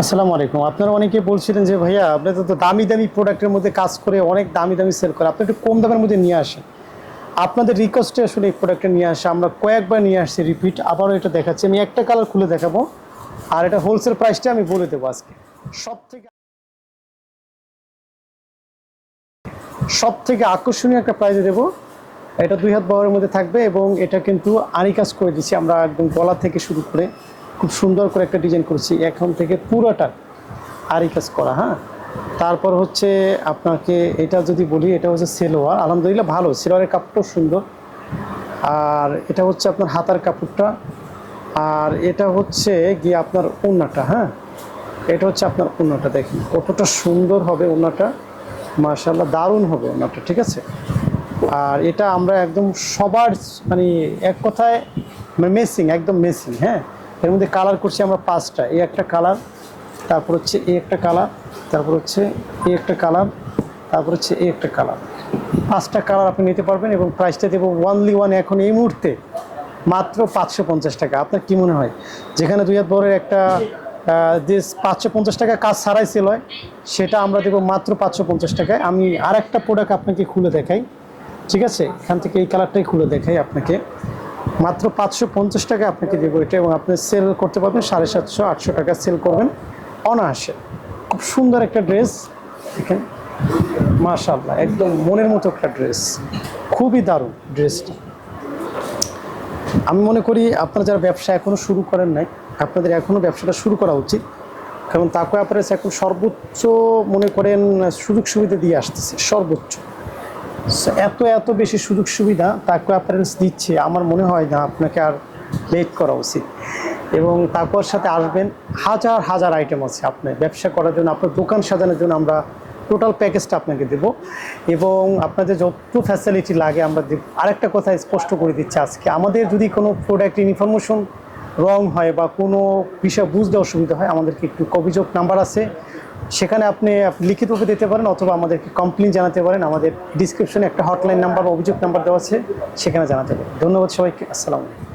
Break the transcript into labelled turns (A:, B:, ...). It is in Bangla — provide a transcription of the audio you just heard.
A: আসসালামু আলাইকুম। আপনারা অনেকে বলছিলেন যে, ভাইয়া, আপনি তো দামি দামি প্রোডাক্টের মধ্যে কাজ করে অনেক দামি দামি সেল করে। আপনি একটু কম দামের মধ্যে নিয়ে আসেন। আপনাদের রিকোয়েস্টে আসলে এই প্রোডাক্টটা নিয়ে আসে, আমরা কয়েকবার নিয়ে আসছি রিপিট আবারও এটা দেখাচ্ছি। আমি একটা কালার খুলে দেখাবো, আর এটা হোলসেল প্রাইসটা আমি বলে দেবো আজকে। সব থেকে সব থেকে আকর্ষণীয় একটা প্রাইজে দেবো। এটা দুই হাত বহরের মধ্যে থাকবে এবং এটা কিন্তু আরি কাজ করে দিচ্ছি আমরা একদম গলা থেকে শুরু করে। খুব সুন্দর করে একটা ডিজাইন করেছি। এখন থেকে পুরোটা আরি কাজ করা হ্যাঁ? তারপর হচ্ছে আপনাকে এটা যদি বলি, এটা হচ্ছে সেলোয়ার। আলহামদুলিল্লাহ ভালো। সেলোয়ারের কাপড়টাও সুন্দর। আর এটা হচ্ছে আপনার হাতার কাপড়টা। আর এটা হচ্ছে গিয়ে আপনার ওড়নাটা হ্যাঁ? এটা হচ্ছে আপনার ওড়নাটা দেখেন। কতটা সুন্দর হবে ওড়নাটা। মার্শাল্লাহ দারুণ হবে ওড়নাটা, ঠিক আছে? আর এটা আমরা একদম সবার মানে এক কথায় মেসিং একদম মেসিং হ্যাঁ? এর মধ্যে কালার করছি আমরা পাঁচটা। এই একটা কালার তারপর হচ্ছে এই একটা কালার তারপর হচ্ছে এই একটা কালার তারপর হচ্ছে এই একটা কালার পাঁচটা কালার আপনি নিতে পারবেন এবং প্রাইসটা দেবো ওয়ানলি ওয়ান এখন এই মুহূর্তে, মাত্র পাঁচশো পঞ্চাশ টাকা। আপনার কী মনে হয়? যেখানে দুই হাত বড়ের একটা যে পাঁচশো পঞ্চাশ টাকা কাজ ছাড়াই সেল হয়, সেটা আমরা দেবো মাত্র পাঁচশো পঞ্চাশ টাকায়। আমি আর একটা প্রোডাক্ট আপনাকে খুলে দেখাই, ঠিক আছে? এখান থেকে এই কালারটাই খুলে দেখাই আপনাকে। মাত্র পাঁচশো পঞ্চাশ টাকা আপনাকে দেবো এটা এবং আপনি সেল করতে পারবেন সাড়ে সাতশো, আটশো টাকা সেল করবেন অনায়াসে। খুব সুন্দর একটা ড্রেস দেখেন। মাশাল্লাহ একদম মনের মতো একটা ড্রেস খুবই দারুণ ড্রেসটা আমি মনে করি আপনারা যারা ব্যবসা এখনও শুরু করেন নাই, আপনাদের এখনও ব্যবসাটা শুরু করা উচিত। কারণ তাকে অ্যাপারেন্স এখন সর্বোচ্চ মনে করেন সুযোগ সুবিধা দিয়ে আসতেছে, সর্বোচ্চ। এত এত বেশি সুযোগ সুবিধা তাকে অ্যাপারেন্স দিচ্ছে। আমার মনে হয় না আপনাকে আর লেট করা উচিত। এবং তাকুয়ার সাথে আসবেন, হাজার হাজার আইটেম আছে আপনার। ব্যবসা করার জন্য, আপনার দোকান সাজানোর জন্য আমরা টোটাল প্যাকেজটা আপনাকে দেব। এবং আপনাদের যত ফ্যাসিলিটি লাগে আমরা দেব। আরেকটা কথা স্পষ্ট করে দিচ্ছি আজকে। আমাদের যদি কোনো প্রোডাক্ট ইনফরমেশন রং হয় বা কোনো বিষয় বুঝতে অসুবিধা হয়, আমাদেরকে একটু অভিযোগ নাম্বার আছে। সেখানে আপনি লিখিতভাবে দিতে পারেন অথবা আমাদেরকে কমপ্লেন জানাতে পারেন। আমাদের ডিসক্রিপশনে একটা হটলাইন নাম্বার বা অভিযোগ নাম্বার দেওয়া আছে, সেখানে জানাতে পারেন। ধন্যবাদ সবাইকে। আসসালামু আলাইকুম।